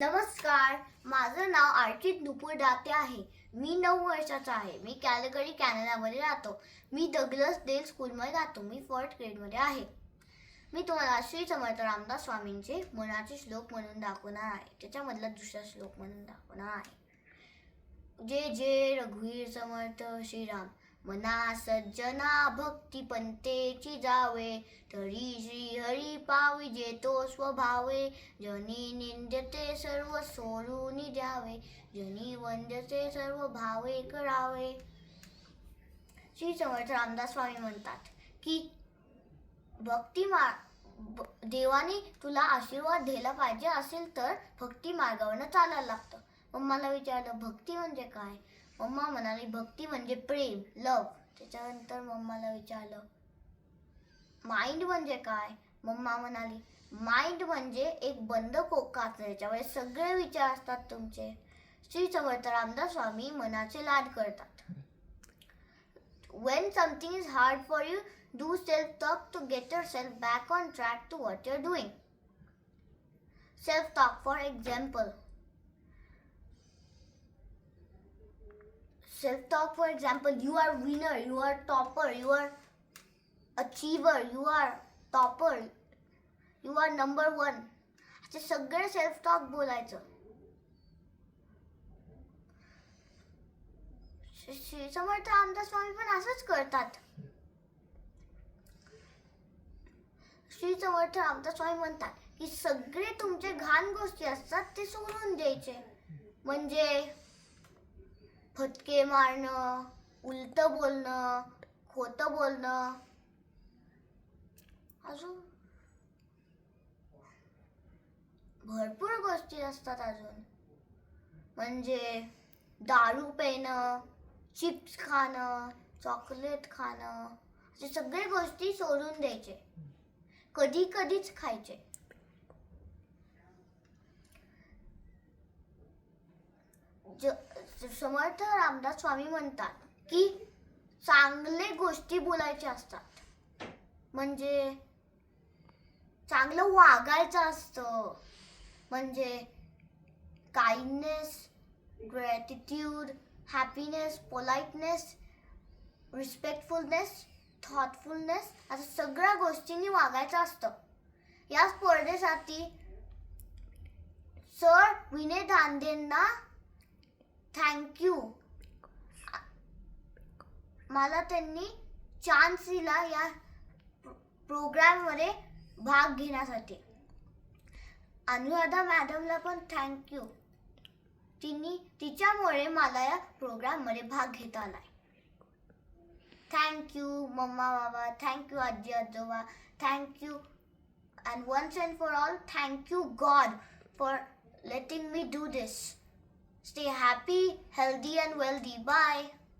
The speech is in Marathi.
नमस्कार माझं नाव अर्चित नुपूर दाते आहे. मी नऊ वर्षाचा आहे. मी कॅलगरी कॅनडामध्ये राहतो. मी दगलस डेल स्कूलमध्ये राहतो. मी फर्स्ट ग्रेडमध्ये आहे. मी तुम्हाला श्री समर्थ रामदास स्वामींचे मनाचे श्लोक म्हणून दाखवणार आहे. त्याच्यामधला दुसरा श्लोक म्हणून दाखवणार आहे. जे जे रघुवीर समर्थ श्रीराम. मना सज्जना भक्ती पंतेची जावे. तरी श्री हरी पावी जेतो स्वभावे. जनी निंदते सर्व सोडून द्यावे. जनी वंदते सर्व भावे करावे. श्री समर्थ रामदास स्वामी म्हणतात की भक्ती मा देवाने तुला आशीर्वाद दिला पाहिजे असेल तर भक्ती मार्गावरनं चालायला लागतं. मग मला विचारलं भक्ती म्हणजे काय? मम्मा म्हणाली भक्ती म्हणजे प्रेम लव त्याच्यानंतर मम्माला विचारलं माइंड म्हणजे काय? मम्मा म्हणाली माइंड म्हणजे एक बंद कोकाच त्याच्यामुळे सगळे विचार असतात तुमचे. श्री समर्थ रामदास स्वामी मनाचे लाड करतात. When something is hard for you do self talk to get yourself back on track to what you're doing. Self talk for example. Self talk for example you are winner you are topper you are achiever you are topper you are number one. असे सगळे सेल्फ टॉक बोलायचं. श्री श्री समर्थ रामदास स्वामी पण असंच करतात. श्री समर्थ रामदास स्वामी म्हणतात की सगळे तुमचे घाण गोष्टी असतात ते सोडून द्यायचे. म्हणजे फटके मारणं उलट बोलणं खोटं बोलणं. अजून? भरपूर गोष्टी असतात अजून. म्हणजे दारू पिणं चिप्स खाणं चॉकलेट खाणं असे सगळे गोष्टी सोडून द्यायचे. कधी कधीच खायचे. ज- समर्थ रामदास स्वामी म्हणतात की चांगले गोष्टी बोलायचे असतात. म्हणजे चांगलं वागायचं असतं. म्हणजे kindness gratitude happiness politeness respectfulness thoughtfulness असं सगळ्या गोष्टींनी वागायचं असतं. या स्पर्धेसाठी सर विनय दांदेंना थँक्यू मला त्यांनी चान्स दिला या प्रोग्राममध्ये भाग घेण्यासाठी. अनुराधा मॅडमला पण थँक्यू तिने तिच्यामुळे मला या प्रोग्राममध्ये भाग घेता आला थँक्यू मम्मा बाबा. थँक्यू आजी आजोबा. Thank you and once and for all thank you God for letting me do this Stay happy, healthy, and wealthy. Bye.